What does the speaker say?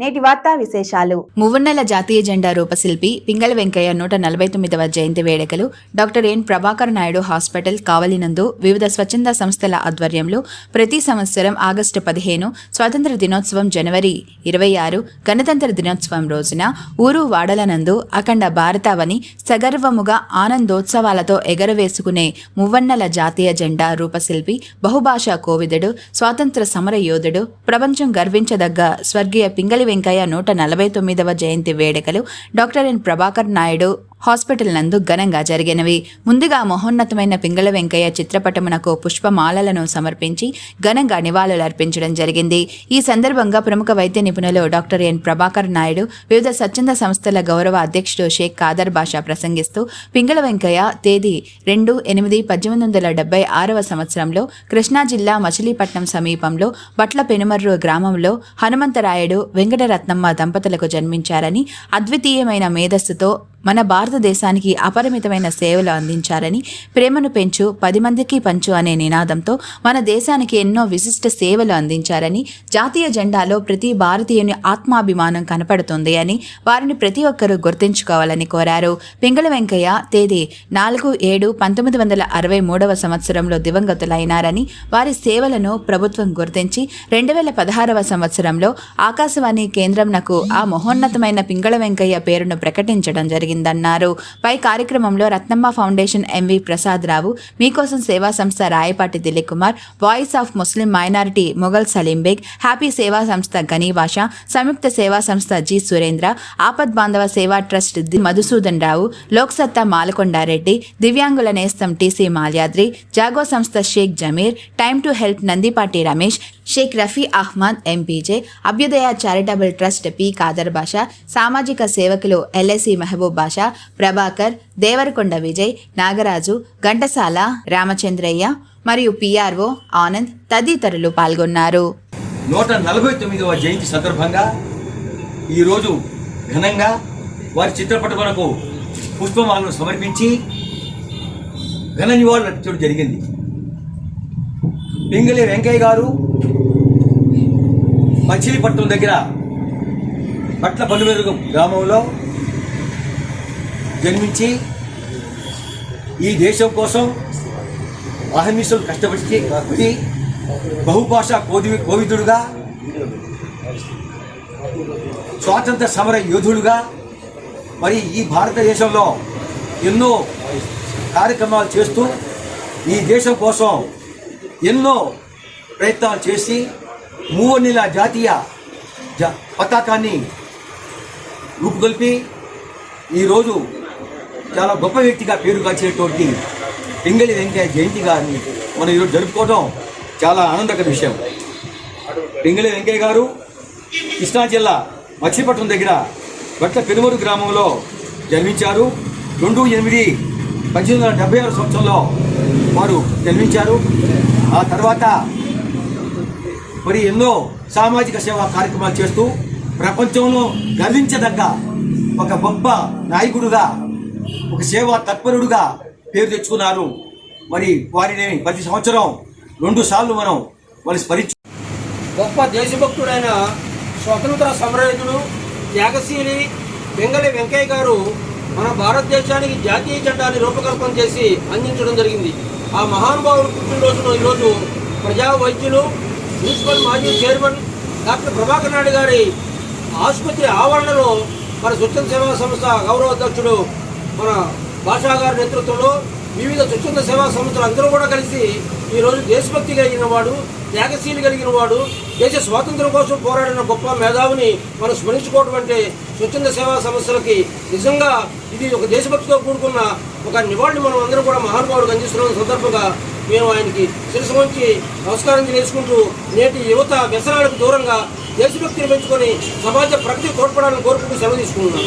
నేటి వార్తా విశేషాలు. మువ్వన్నెల జాతీయ జెండా రూపశిల్పి పింగళ వెంకయ్య నూట నలభై తొమ్మిదవ జయంతి వేడుకలు doctor N Prabhakar Naidu hospital కావలినందు వివిధ స్వచ్ఛంద సంస్థల ఆధ్వర్యంలో ప్రతి సంవత్సరం ఆగస్టు పదిహేను స్వాతంత్ర దినోత్సవం జనవరి ఇరవై ఆరు గణతంత్ర దినోత్సవం రోజున ఊరు వాడలనందు అఖండ భారతావని సగర్వముగా ఆనందోత్సవాలతో ఎగరవేసుకునే మువ్వన్నెల జాతీయ జెండా రూపశిల్పి బహుభాషా కోవిదుడు స్వాతంత్ర సమర యోధుడు ప్రపంచం గర్వించదగ్గ స్వర్గీయ పింగళి వెంకయ్య నూట నలభై తొమ్మిదవ జయంతి వేడుకలు doctor N Prabhakar Naidu hospital నందు ఘనంగా జరిగినవి. ముందుగా మహోన్నతమైన పింగళ వెంకయ్య చిత్రపటమునకు పుష్పమాలలను సమర్పించి ఘనంగా నివాళులర్పించడం జరిగింది. ఈ సందర్భంగా ప్రముఖ వైద్య నిపుణులు డాక్టర్ ఎన్ ప్రభాకర్ నాయుడు వివిధ స్వచ్ఛంద సంస్థల గౌరవ అధ్యక్షుడు షేక్ ఖాదర్ బాషా ప్రసంగిస్తూ పింగళ వెంకయ్య తేదీ రెండు ఎనిమిది పద్దెనిమిది వందల డెబ్బై ఆరవ సంవత్సరంలో కృష్ణా జిల్లా మచిలీపట్నం సమీపంలో బట్ల పెనుమర్రు గ్రామంలో హనుమంతరాయుడు వెంకటరత్నమ్మ దంపతులకు జన్మించారని అద్వితీయమైన మేధస్సుతో మన భారతదేశానికి అపరిమితమైన సేవలు అందించారని ప్రేమను పెంచు పది మందికి పంచు అనే నినాదంతో మన దేశానికి ఎన్నో విశిష్ట సేవలు అందించారని జాతీయ జెండాలో ప్రతి భారతీయుని ఆత్మాభిమానం కనపడుతుంది అని వారిని ప్రతి ఒక్కరూ గుర్తుంచుకోవాలని కోరారు. పింగళ వెంకయ్య తేదీ నాలుగు ఏడు పంతొమ్మిది వందల అరవై మూడవ సంవత్సరంలో దివంగతులైనారని వారి సేవలను ప్రభుత్వం గుర్తించి రెండు వేల పదహారవ సంవత్సరంలో ఆకాశవాణి కేంద్రంనకు ఆ మహోన్నతమైన పింగళ వెంకయ్య పేరును ప్రకటించడం జరిగింది. జరిగిందన్నారు. పై కార్యక్రమంలో రత్నమ్మ ఫౌండేషన్ ఎంవి ప్రసాద్ రావు మీకోసం సేవా సంస్థ Rayapati Dileep Kumar voice of Muslim minority Mughal Saleem Baig happy సేవా సంస్థ గనీభాష సంయుక్త సేవా సంస్థ జి సురేంద్ర ఆపద్ బాంధవ సేవా ట్రస్ట్ ది మధుసూదన్ రావు లోక్సత్తా మాలకొండారెడ్డి దివ్యాంగుల నేస్తం టీసీ మాల్యాద్రి జాగో సంస్థ Sheikh Zameer time to help Nandipati Ramesh Sheikh Rafi Ahmed MPJ Abhyudaya charitable trust P Khader Basha సామాజిక సేవకులు ఎల్ఎసి మహబూబ్ బాషా ప్రభాకర్ దేవరకొండ విజయ్ నాగరాజు ఘంటసాల రామచంద్రయ్య మరియు పిఆర్ఓ ఆనంద్ తదితరులు పాల్గొన్నారు. నూట నలభై తొమ్మిదవ జయంతి సందర్భంగా ఈరోజు ఘనంగా వారి చిత్రపటములకు పుష్పమాలను సమర్పించి ఘన నివాళులు అర్పించడం జరిగింది. పింగళి వెంకయ్య గారు మచిలీపట్నం దగ్గర పట్ల పనుమెరుగు గ్రామంలో జన్మించి ఈ దేశం కోసం అహర్నిశలు కష్టపడి పడి బహుభాషా కోది కోవిదుడుగా స్వాతంత్ర సమర యోధుడుగా మరి ఈ భారతదేశంలో ఎన్నో కార్యక్రమాలు చేస్తూ ఈ దేశం కోసం ఎన్నో ప్రయత్నాలు చేసి మూవన్నెల జాతీయ జ పతాకాన్ని రూపుగొల్పి ఈరోజు చాలా గొప్ప వ్యక్తిగా పేరుగాచేటువంటి పింగళి వెంకయ్య జయంతి గారిని మనం ఈరోజు జరుపుకోవడం చాలా ఆనందకర విషయం. పింగళి వెంకయ్య గారు కృష్ణా జిల్లా మచిలీపట్నం దగ్గర బట్ల పెనుమూరు గ్రామంలో జన్మించారు. రెండు ఎనిమిది పద్దెనిమిది వందల డెబ్బై ఆరు సంవత్సరంలో వారు జన్మించారు. ఆ తర్వాత మరి ఎన్నో సామాజిక సేవా కార్యక్రమాలు చేస్తూ ప్రపంచంలో గర్వించదగ్గ ఒక గొప్ప నాయకుడుగా ఒక సేవా తత్పరుడుగా పేరు తెచ్చుకున్నారు. మరి వారిని ప్రతి సంవత్సరం రెండు సార్లు మనం వాళ్ళు స్మరించు గొప్ప దేశభక్తుడైన స్వతంత్ర సమరయుడు త్యాగశీలి వెంగళి వెంకయ్య గారు మన భారతదేశానికి జాతీయ జెండాని రూపకల్పన చేసి అందించడం జరిగింది. ఆ మహానుభావుడు పుట్టినరోజును ఈరోజు ప్రజా వైద్యులు మున్సిపల్ మాజీ చైర్మన్ డాక్టర్ ప్రభాకర్ నాయుడు గారి ఆసుపత్రి ఆవరణలో మన స్వచ్ఛంద సేవా సంస్థ గౌరవ అధ్యక్షుడు మన భాషా గారి నేతృత్వంలో వివిధ స్వచ్ఛంద సేవా సంస్థలు అందరూ కూడా కలిసి ఈరోజు దేశభక్తి కలిగిన వాడు త్యాగశీలి కలిగిన వాడు దేశ స్వాతంత్రం కోసం పోరాడిన గొప్ప మేధావిని మనం స్మరించుకోవడం అంటే స్వచ్ఛంద సేవా సంస్థలకి నిజంగా ఇది ఒక దేశభక్తితో కూడుకున్న ఒక నివాళిని మనం అందరం కూడా మహానుభావుడికి అందిస్తున్న. సందర్భంగా మేము ఆయనకి శిరసు వంచి నమస్కారం చేసుకుంటూ నేటి యువత వ్యసనాలకు దూరంగా దేశభక్తిని పెంచుకొని సమాజ ప్రగతి తోడ్పడాలని కోరుకుంటూ సెలవు తీసుకుంటున్నాం.